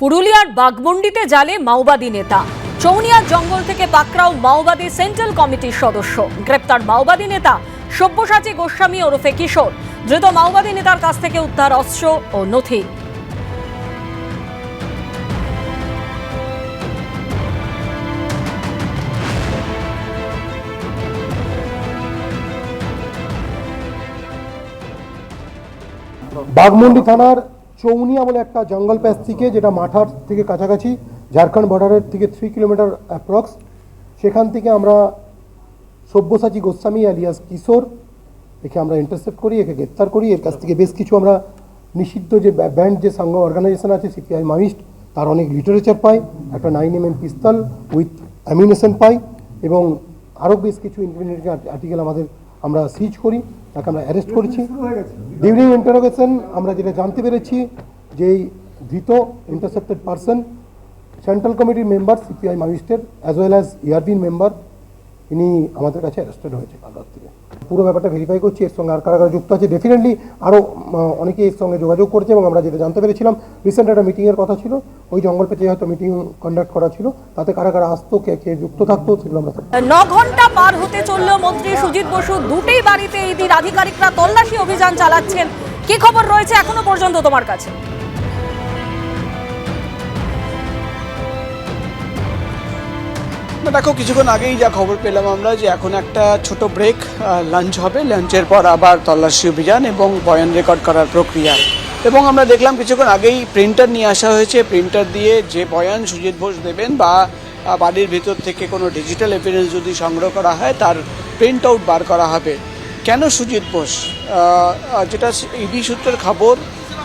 পুরুলিয়ার বাগমন্ডিতে জালে মাওবাদী নেতা। চৌনিয়ার জঙ্গল থেকে পাকড়াও মাওবাদী সেন্ট্রাল কমিটির সদস্য। গ্রেপ্তার মাওবাদী নেতা সব্যসাচী গোস্বামী ওরফে কিশোর। ধৃত মাওবাদী নেতার কাছ থেকে উদ্ধার অস্ত্র ও নথি। বাগমুন্ডি থানার চৌনিয়া বলে একটা জঙ্গল প্যাচ থেকে, যেটা মাঠার থেকে কাছাকাছি, ঝাড়খণ্ড বর্ডারের থেকে থ্রি কিলোমিটার অ্যাপ্রক্স সেখান থেকে আমরা সব্যসাচী গোস্বামী আলিয়াস কিশোর, একে আমরা ইন্টারসেপ্ট করি, একে গ্রেপ্তার করি। এর কাছ থেকে বেশ কিছু আমরা নিষিদ্ধ যে ব্যান্ড যে সংঘ অর্গানাইজেশন আছে সিপিআই মামিস্ট তার অনেক লিটারেচার পাই। একটা nine M M pistol with ammunition পাই। এবং আরও বেশ কিছু ইনক্রিমিনেটিং আর্টিকেল আমাদের আমরা সিজ করি তাকে আমরা অ্যারেস্ট করেছি। ডিউরিং ইন্টারোগেশন আমরা যেটা জানতে পেরেছি যে এই ধৃত ইন্টারসেপ্টেড পারসন সেন্ট্রাল কমিটির member CPI magistrate as well as ইয়ারবিন member ইনি আমাদের কাছে অ্যারেস্টেড হয়েছে কাল পুরো ব্যাপারটা ভেরিফাই করছি, এর সঙ্গে আর কারা কারা যুক্ত আছে ডেফিনেটলি আরও অনেকে এর সঙ্গে যোগাযোগ করেছে এবং আমরা যেটা জানতে পেরেছিলাম রিসেন্ট একটা মিটিংয়ের কথা ছিল, ওই জঙ্গল পেতে হয়তো মিটিং কন্ডাক্ট করা ছিল, তাতে কারা কারা আসতো, কে কে যুক্ত থাকতো, সেগুলো আমরা ন ঘণ্টা পার হতে চলল মন্ত্রী সুজিত বসু, দুটেই বাড়িতে এই দিন আধিকারিকরা তল্লাশি অভিযান চালাচ্ছেন। কি খবর রয়েছে এখনও পর্যন্ত তোমার কাছে? দেখো কিছুক্ষণ আগেই যা খবর পেলাম আমরা যে এখন একটা ছোট ব্রেক লাঞ্চ হবে। লাঞ্চের পর আবার তল্লাশি অভিযান এবং বয়ান রেকর্ড করার প্রক্রিয়া। এবং আমরা দেখলাম কিছুক্ষণ আগেই প্রিন্টার নিয়ে আসা হয়েছে। প্রিন্টার দিয়ে যে বয়ান সুজিত ঘোষ দেবেন বা বাড়ির ভিতর থেকে কোনো ডিজিটাল এভিডেন্স যদি সংগ্রহ করা হয়, তার প্রিন্ট আউট বার করা হবে। কেন সুজিত বোস? যেটা ইডি সূত্রের খবর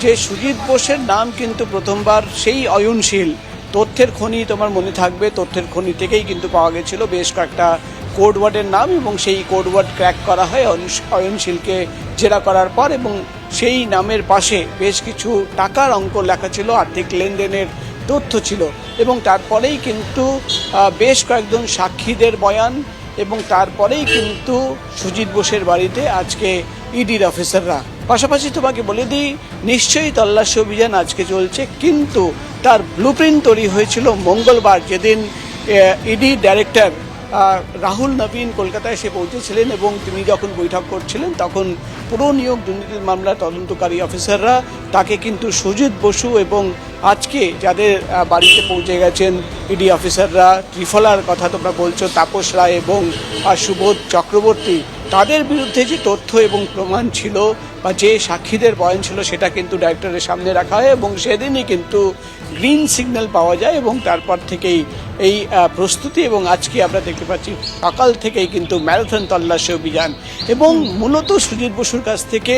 যে সুজিত বোসের নাম কিন্তু প্রথমবার সেই অয়নশীল। তথ্যের খনি তোমার মনে থাকবে, তথ্যের খনি থেকেই কিন্তু পাওয়া গেছিল বেশ কয়েকটা কোড ওয়ার্ডের নাম এবং সেই কোড ওয়ার্ড ক্র্যাক করা হয় অয়নশীলকে জেরা করার পর এবং সেই নামের পাশে বেশ কিছু টাকার অঙ্ক লেখা ছিল, আর্থিক লেনদেনের তথ্য ছিল এবং তারপরেই কিন্তু বেশ কয়েকজন সাক্ষীদের বয়ান এবং তারপরেই কিন্তু সুজিত বোসের বাড়িতে আজকে ইডির অফিসাররা পাশাপাশি তোমাকে বলে দিই, নিশ্চয়ই তল্লাশি অভিযান আজকে চলছে, কিন্তু তার ব্লুপ্রিন্ট তৈরি হয়েছিল মঙ্গলবার যেদিন ইডি ডাইরেক্টর রাহুল নবীন কলকাতায় এসে পৌঁছেছিলেন এবং তিনি যখন বৈঠক করছিলেন, তখন পুরো নিয়োগ দুর্নীতির মামলার তদন্তকারী অফিসাররা তাকে কিন্তু সুজিত বসু এবং আজকে যাদের বাড়িতে পৌঁছে গেছেন ইডি অফিসাররা ত্রিফলার কথা তোমরা বলছো, তাপস রায় এবং সুবোধ চক্রবর্তী তাদের বিরুদ্ধে যে তথ্য এবং প্রমাণ ছিল বা যে সাক্ষীদের বয়ান ছিল সেটা কিন্তু ডাইরেক্টরের সামনে রাখা হয় এবং সেদিনই কিন্তু গ্রিন সিগন্যাল পাওয়া যায় এবং তারপর থেকেই এই প্রস্তুতি এবং আজকে আমরা দেখতে পাচ্ছি সকাল থেকেই কিন্তু ম্যারাথন তল্লাশি অভিযান। এবং মূলত সুজিত বসুর কাছ থেকে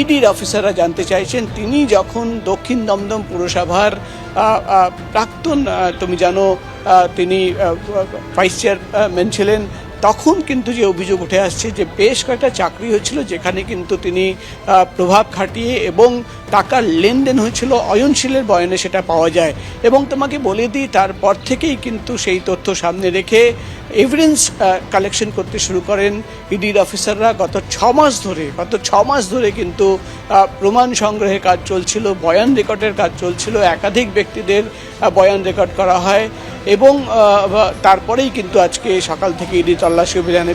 ইডির অফিসাররা জানতে চাইছেন, তিনি যখন দক্ষিণ দমদম পুরসভার প্রাক্তন তুমি জানো তিনি ভাইস চেয়ারম্যান ছিলেন তখন কিন্তু যে অভিযোগ উঠে আসছে যে বেশ কয়েকটা চাকরি হয়েছিল যেখানে কিন্তু তিনি প্রভাব খাটিয়ে এবং টাকার লেনদেন হয়েছিল অয়নশীলের বয়ানে সেটা পাওয়া যায়। এবং তোমাকে বলে দিই, তারপর থেকেই কিন্তু সেই তথ্য সামনে রেখে এভিডেন্স কালেকশন করতে শুরু করেন ইডির অফিসাররা গত ছ মাস ধরে, গত ছ মাস ধরে কিন্তু প্রমাণ সংগ্রহের কাজ চলছিল, বয়ান রেকর্ডের কাজ চলছিল, একাধিক ব্যক্তিদের বয়ান রেকর্ড করা হয় এবং তারপরেই কিন্তু আজকে সকাল থেকে ইডি তল্লাশি অভিযানে